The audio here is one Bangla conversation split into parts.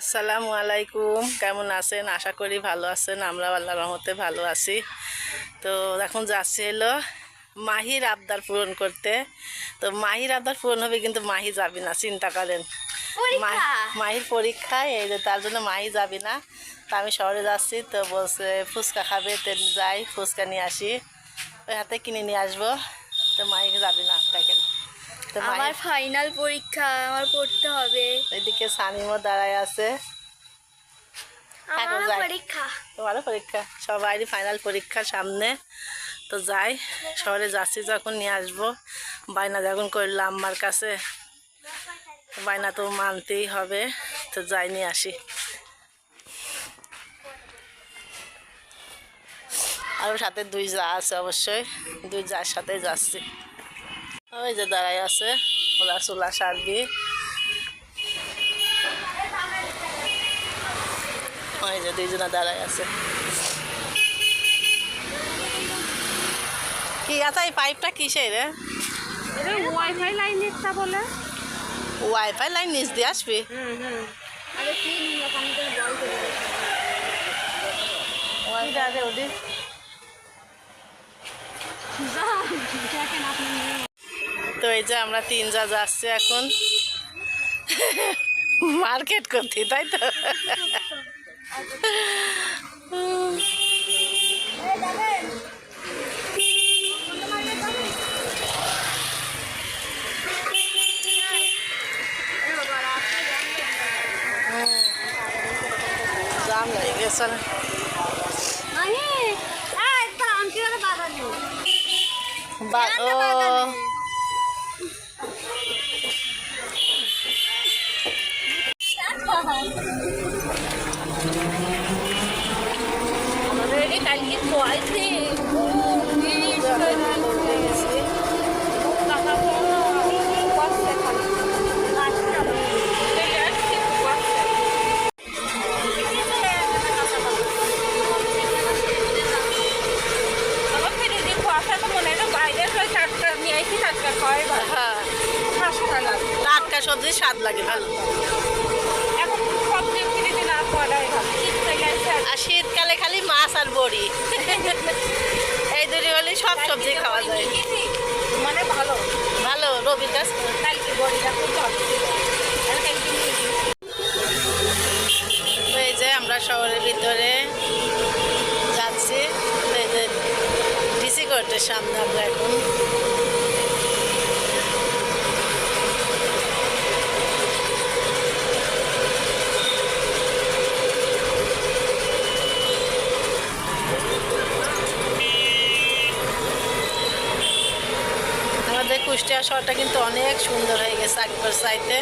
আসসালামু আলাইকুম। কেমন আছেন? আশা করি ভালো আছেন। আমরা আল্লাহ রহমতে ভালো আছি। তো এখন যাচ্ছি হলো মাহির আবদার পূরণ করতে। তো মাহির আবদার পূরণ হবে কিন্তু মাহি যাবি না চিন্তা করেন মাহির পরীক্ষা এই যে তার জন্য মাহি যাবি না। তো আমি শহরে যাচ্ছি তো বলছে ফুচকা খাবে তো যাই ফুচকা নিয়ে আসি। ওই হাতে কিনে নিয়ে আসব। তো মাহিকে যাবি না দেখেন তো আমার ফাইনাল পরীক্ষা আমার পড়তে হবে। এদিকে সানিমও দাঁড়ায় আছে। পরীক্ষা। তোমারও পরীক্ষা। সবারই ফাইনাল পরীক্ষা সামনে। তো যাই শহরে যাচ্ছি যখন নিয়ে আসব। বায়না যখন করলাম আমার কাছে বায়না তো মানতেই হবে। তো যাই নিয়ে আসি। আর সাথে দুই যা আছে অবশ্যই। দুই যার সাথে যাচ্ছি। ওই যে দাঁড়াই আছে ওরা চুলা সারবি ওই যে দুইজনা দাঁড়ায় আছে কি আছে এই পাইপটা কিসের রে ওয়াইফাই লাইন একটা বলে ওয়াইফাই লাইন নিচ দিয়ে আসবি তো এই যে আমরা তিন যা যাচ্ছি এখন। মার্কেট করতে তাই তো? জাম লাগে গেছে না। হ্যাঁ। টাটকা সবজি স্বাদ লাগে ভালো। আর শীতকালে খালি মাছ আর বড়ি। এই দুটি হলে সব সবজি খাওয়া যায়। মানে ভালো। ভালো রবির গাছ কালকে বড়িটা খুব। তো এই যে আমরা শহরের ভিতরে যাচ্ছি। এই যে ডিসি কোর্টের সামনে আমরা এখন আমাদের কুষ্টিয়া শহরটা কিন্তু অনেক সুন্দর হয়ে গেছে আগের সাইডে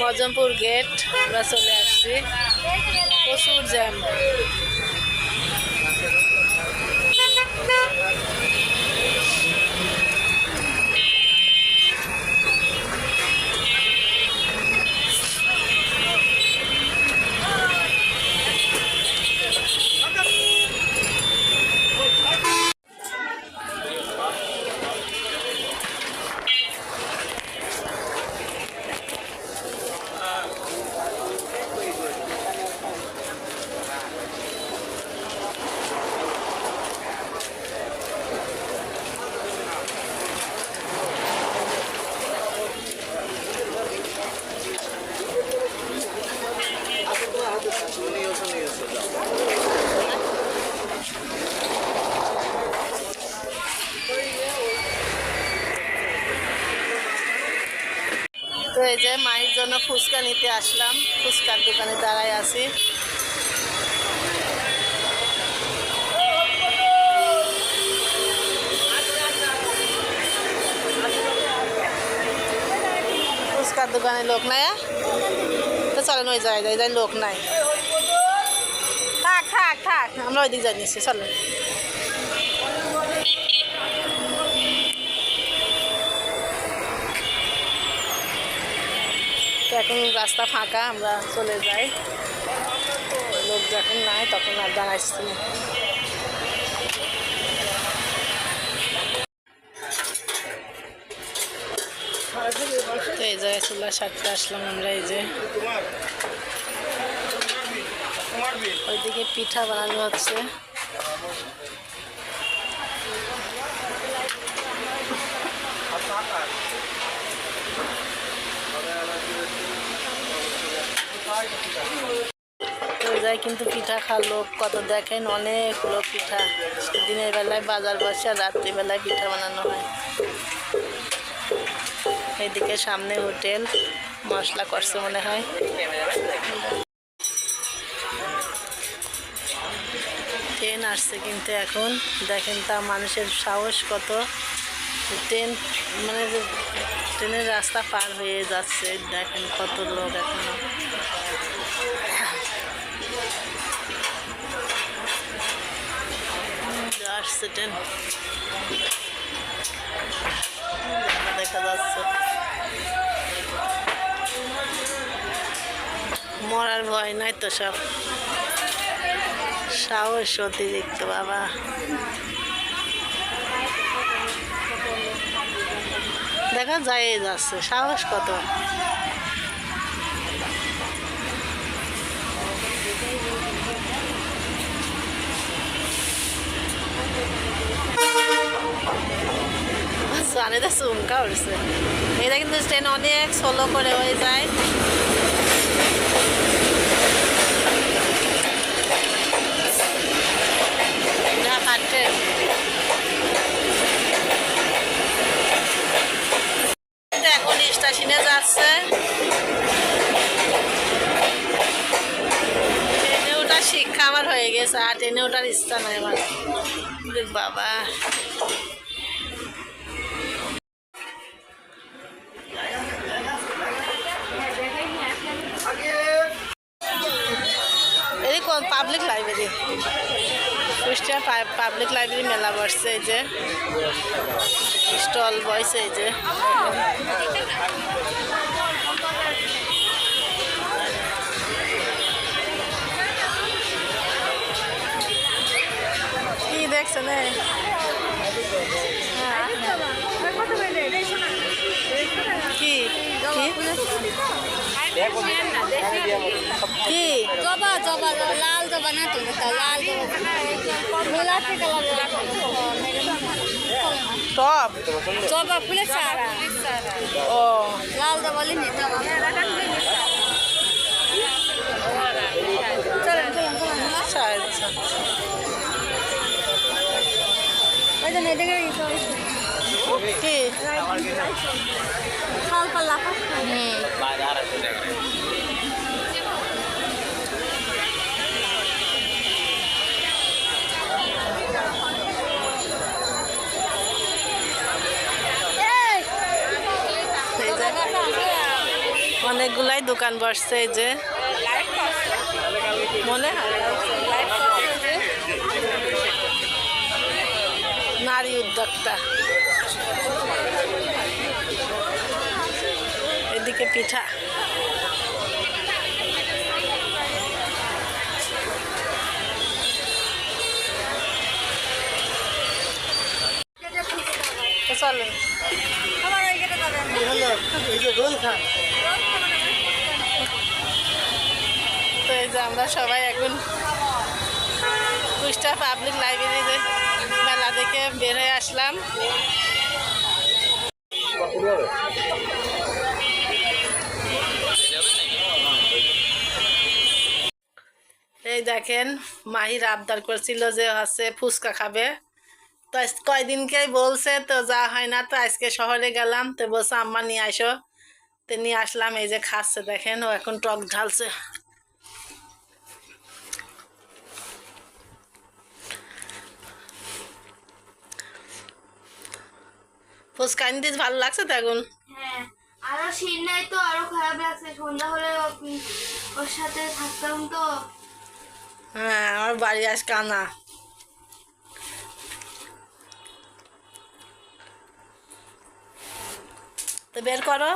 মজমপুর গেট আমরা চলে আসছি। প্রচুর জ্যাম। তো এই যে মায়ের জন্য ফুচকা নিতে আসলাম। ফুচকার দোকানে দাঁড়ায় আছি। ফুচকার দোকানে লোক নাই? তো চলেন ওই জায়গায় যাই, লোক নাই। থাক থাক থাক। আমরা ওই দিক যাই নিচ্ছি চলেন। এখন রাস্তা ফাঁকা, আমরা চলে যাই। লোক যখন নাই, তখন আর দাঁড়াইছি এই জায়গায় চুলা সারতে আসলাম আমরা এই যে। ওইদিকে পিঠা বানানো হচ্ছে। যায় কিন্তু পিঠা খাওয়ার লোক কত দেখেন, অনেক লোক পিঠা। দিনের বেলায় বাজার বসে আর রাত্রিবেলায় পিঠা বানানো হয়। এদিকে সামনে হোটেল, মশলা করছে মনে হয়। ট্রেন আসছে কিন্তু এখন। দেখেন তা মানুষের সাহস কত। ট্রেন মানে ট্রেনের রাস্তা পার হয়ে যাচ্ছে। দেখেন কত লোক এখনও। ট্রেন। দেখা যাচ্ছে। মরার ভয় নাই তো সব। সাহস অতিরিক্ত, বাবা। দেখা যায় যাচ্ছে, সাহস কত? সানেতে চুমকা উঠছে। এটা কিন্তু ট্রেন অনেক সোলো করে হয়ে যায়। ঢাকা ট্রেন গেছে আর ট্রেনে ওঠার ইচ্ছা নাই আমার বাবা public library Kushtia public library মেলা বসছে এই যে। স্টল বসছে এই যে। এই? কি? কি? জবা জবা লাল জবা না তো? লাল গোলাপি কালার টপ? জবা ফুলের চারা। ও। লাল জবা লিনি জবা চলেন চলেন চলেন আচ্ছা আচ্ছা ওই জন্য এদিকে কি খাল পাল্লা হুম এই যে অনেকগুলাই দোকান বসছে এই যে। মনে হয়। নারী উদ্যোক্তা। এদিকে পিঠা। তো চলেন এই যে আমরা সবাই এখন কুষ্টা পাবলিক লাইব্রেরিতে মেলা দেখে বের হয়ে আসলাম। এই দেখেন, মাহির আবদার করছিল যে হচ্ছে ফুচকা খাবে। তো কয়দিনকেই বলছে, তো যা হয় না, তো আজকে শহরে গেলাম, তো বলছে, আম্মা নিয়ে আসো তো নিয়ে আসলাম, এই যে খাচ্ছে, দেখেন, ও এখন টক ঢালছে। ফুসকান দিস ভালো লাগছে তো এখন? হ্যাঁ আরও শীত নাই তো আরও খারাপ লাগছে। সন্ধ্যা হলে ওর সাথে থাকতাম তো। হ্যাঁ আমার বাড়ি আস কানা। তো বের করো।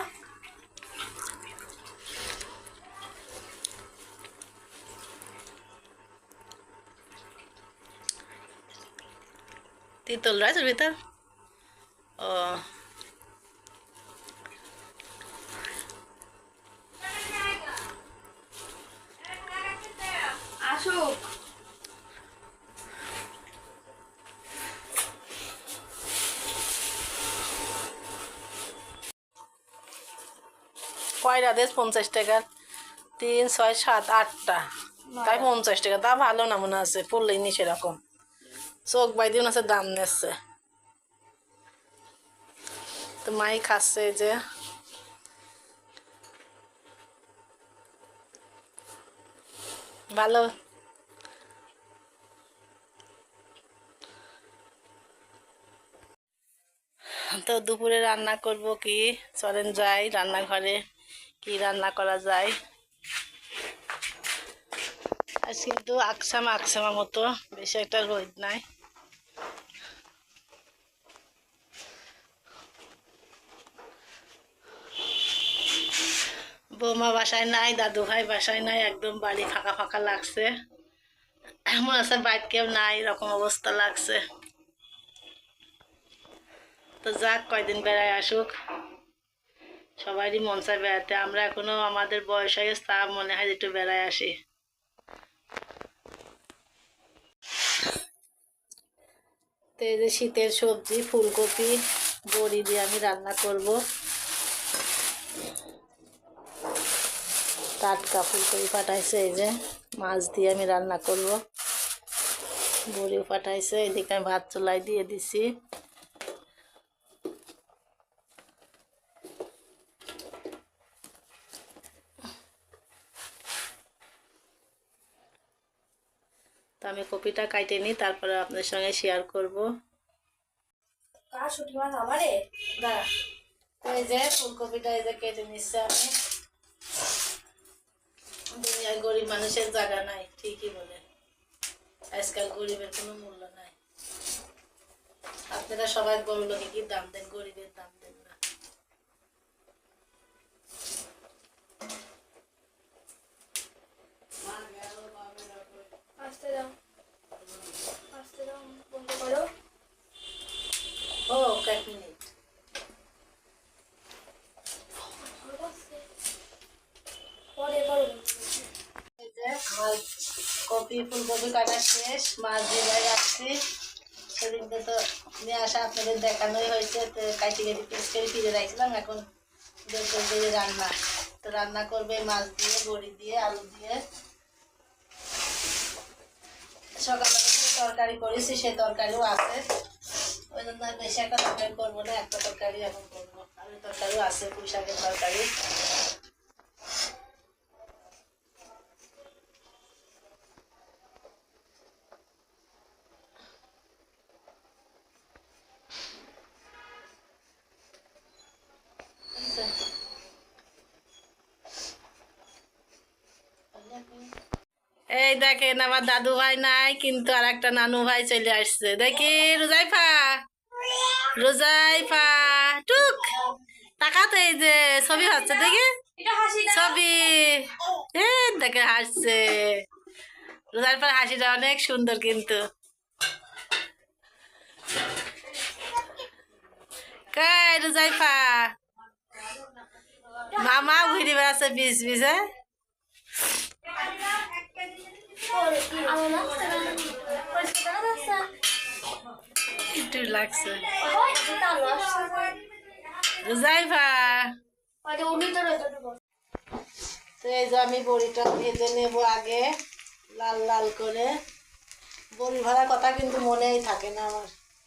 তিতল রাজ ভিতর? আসুক। কয়টা দেশ? পঞ্চাশ টাকার তিন ছয় সাত আটটা। তাই পঞ্চাশ টাকা। তা ভালো না মনে আছে পড়লেই নি সেরকম চোখ বাই দিয়ে মনে হচ্ছে দাম নিচ্ছে। তো মাই খাচ্ছে যে। ভালো। তো দুপুরে রান্না করব কি? চলেন যাই রান্নাঘরে। কি রান্না করা যায়? আজ কিন্তু আকসামা আকসামা মতো, বেশি একটা রোদ নাই। বৌমা বাসায় নাই দাদু ভাই বাসায় নাই, একদম বাড়ি ফাঁকা ফাঁকা লাগছে। মনে হচ্ছে বাইর কেউ নাই, এরকম অবস্থা লাগছে। তো যাক, কয়দিন বেড়ায় আসুক। সবারই মন চায় বেড়াতে। আমরা এখনও আমাদের বয়স হয়ে গেছে, তা মনে হয় একটু বেড়ায় আসি। তো এই যে শীতের সবজি, ফুলকপি, বড়ি দিয়ে আমি রান্না করব। টাটকা ফুলকপি পাঠাইছে এই যে মাছ দিয়ে আমি রান্না করব। বড়িও পাঠাইছে এদিকে আমি ভাত চুলাই দিয়ে দিছি। তো আমি কপিটা কাটে নিই তারপরে আপনাদের সঙ্গে শেয়ার করব। কার ছুটি মাছ আমারে? দাঁড়া। এই যে ফুলকপিটা এই যে কেটে নিচ্ছে আমি। দুনিয়ায় গরিব মানুষের জায়গা নাই ঠিকই বলে আজকাল গরিবের কোনো মূল্য নাই। আপনারা সবাই বড় লোকে কি দাম দেন? গরিবের দাম দেন না। ও এক মিনিট পরে করো এই যে আমার কপি ফুলকপি কাটা শেষ, মাছ দিয়ে রাখছি। সেদিনকে তো নিয়ে আসা আপনাদের দেখানোই হয়েছে, তো কাটি কেটে পিস করে ফিরে রাখছিলাম, এখন দেখতে রান্না। তো রান্না করবে মাছ দিয়ে, বড়ি দিয়ে, আলু দিয়ে। সকালে তরকারি করেছি, সে তরকারিও আছে। ওই জন্য বেশি একটা তরকারি করব না, একটা তরকারি এখন করব। আলু তরকারিও আছে পুঁই তরকারি। এই দেখেন, আমার দাদু ভাই নাই, কিন্তু আর একটা নানু ভাই চলে আসছে। দেখি, রোজাইফা রোজাইফা, টুক, তাকাতে এই যে ছবি হচ্ছে, দেখি। ছবি, এ দেখে হাসছে। রোজাইফার হাসিটা অনেক সুন্দর কিন্তু। কই রোজাইফা, মামা ঘুরে বেড়াচ্ছে বিষ বিষ হ্যাঁ? একটু লাগছে যে তো এই যে আমি বড়িটা ভেজে নেব আগে লাল লাল করে। বড়ি ভাড়ার কথা কিন্তু মনেই থাকে না আমার।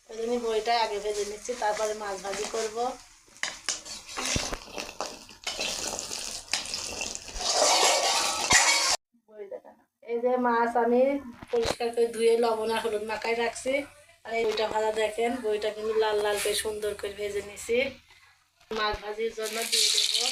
ওই জন্য বড়িটা আগে ভেজে নিচ্ছি তারপরে মাছ ভাজি করব এই যে মাছ আমি পরিষ্কার করে ধুয়ে লবণ আর হলুদ মাখায় রাখছি। আর এই বইটা ভাজা দেখেন, বইটা কিন্তু লাল লাল করে সুন্দর করে ভেজে নিছি। মাছ ভাজির জন্য দিয়ে দেবো।